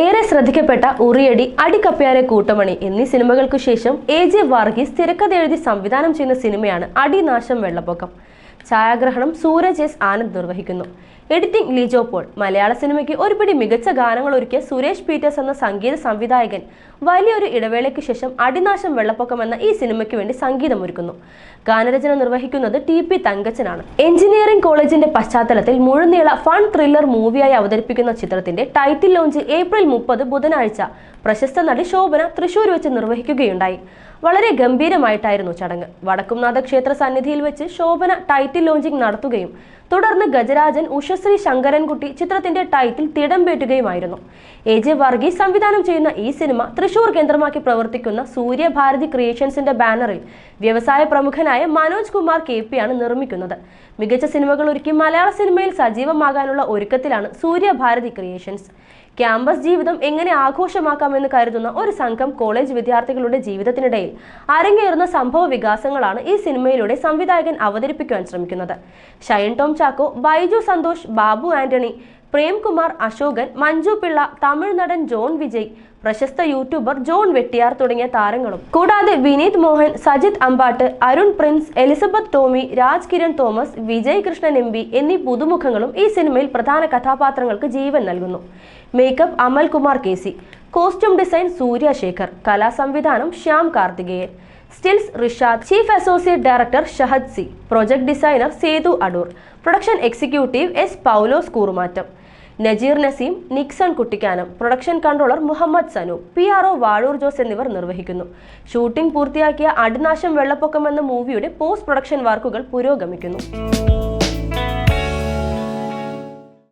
ഏറെ ശ്രദ്ധിക്കപ്പെട്ട ഉറിയടി അടിക്കപ്പ്യാരെ കൂട്ടമണി എന്നീ സിനിമകൾക്കു ശേഷം എ ജെ വാർഗീസ് തിരക്കഥ എഴുതി സംവിധാനം ചെയ്യുന്ന സിനിമയാണ് അടിനാശം വെള്ളപ്പൊക്കം. ഛായാഗ്രഹണം സൂരജ് എസ് ആനന്ദ് നിർവഹിക്കുന്നു. Editing Lijo Paul. മലയാള സിനിമയ്ക്ക് ഒരുപിടി മികച്ച ഗാനങ്ങൾ ഒരുക്കിയ സുരേഷ് പീറ്റേഴ്സ് എന്ന സംഗീത സംവിധായകൻ വലിയൊരു ഇടവേളയ്ക്ക് ശേഷം അടിനാശം വെള്ളപ്പൊക്കം എന്ന ഈ സിനിമയ്ക്ക് വേണ്ടി സംഗീതം ഒരുക്കുന്നു ഗാനരചന നിർവഹിക്കുന്നത് ടി പി തങ്കച്ചനാണ്. എഞ്ചിനീയറിംഗ് കോളേജിന്റെ പശ്ചാത്തലത്തിൽ മുഴുനീള ഫൺ ത്രില്ലർ മൂവിയായി അവതരിപ്പിക്കുന്ന ചിത്രത്തിന്റെ ടൈറ്റിൽ ലോഞ്ച് ഏപ്രിൽ മുപ്പത് ബുധനാഴ്ച. പ്രശസ്ത നടി ശോഭന തൃശൂർ വെച്ച് നിർവഹിക്കുകയുണ്ടായി. വളരെ ഗംഭീരമായിട്ടായിരുന്നു ചടങ്ങ്. വടക്കുംനാഥ ക്ഷേത്ര സന്നിധിയിൽ വെച്ച് ശോഭന ടൈറ്റിൽ ലോഞ്ചിങ് നടത്തുകയും തുടർന്ന് ഗജരാജൻ ഉഷശ്രീ ശങ്കരൻകുട്ടി ചിത്രത്തിന്റെ ടൈറ്റിൽ തിടംപേറ്റുകയുമായിരുന്നു എ ജെ വർഗീസ് സംവിധാനം ചെയ്യുന്ന ഈ സിനിമ തൃശൂർ കേന്ദ്രമാക്കി പ്രവർത്തിക്കുന്ന സൂര്യഭാരതി ക്രിയേഷൻസിന്റെ ബാനറിൽ വ്യവസായ പ്രമുഖനായ മനോജ് കുമാർ കെ പി ആണ് നിർമ്മിക്കുന്നത്. മികച്ച സിനിമകൾ ഒരുക്കി മലയാള സിനിമയിൽ സജീവമാകാനുള്ള ഒരുക്കത്തിലാണ് സൂര്യഭാരതി ക്രിയേഷൻസ്. ക്യാമ്പസ് ജീവിതം എങ്ങനെ ആഘോഷമാക്കാമെന്ന് കരുതുന്ന ഒരു സംഘം കോളേജ് വിദ്യാർത്ഥികളുടെ ജീവിതത്തിനിടയിൽ അരങ്ങേറുന്ന സംഭവ വികാസങ്ങളാണ് ഈ സിനിമയിലൂടെ സംവിധായകൻ അവതരിപ്പിക്കുവാൻ ശ്രമിക്കുന്നത്. ഷൈൻ ടോം ചാക്കോ ബൈജു സന്തോഷ് ബാബു ആന്റണി പ്രേംകുമാർ അശോകൻ മഞ്ജു പിള്ള തമിഴ് നടൻ ജോൺ വിജയ് പ്രശസ്ത യൂട്യൂബർ ജോൺ വെട്ടിയാർ തുടങ്ങിയ താരങ്ങളും. കൂടാതെ വിനീത് മോഹൻ സജിത് അമ്പാട്ട് അരുൺ പ്രിൻസ് എലിസബത്ത് ടോമി രാജ് കിരൺ തോമസ് വിജയ് കൃഷ്ണൻ എം എന്നീ പുതുമുഖങ്ങളും ഈ സിനിമയിൽ പ്രധാന കഥാപാത്രങ്ങൾക്ക് ജീവൻ നൽകുന്നു. Makeup Amal Kumar K C. Costume design Surya Shekhar. കലാസംവിധാനം Shyam Karthikeyan. Stills Rishad chief associate director Shahad C project designer Sethu Adoor production executive S Paulose കൂറുമാറ്റം. Najeer Naseem Nixon Kuttikkanam production controller Muhammad Sanu P R O Vazhoor Jose എന്നിവർ നിർവഹിക്കുന്നു. Shooting പൂർത്തിയാക്കിയ അടിനാശം വെള്ളപ്പൊക്കം എന്ന മൂവിയുടെ post production വർക്കുകൾ പുരോഗമിക്കുന്നു.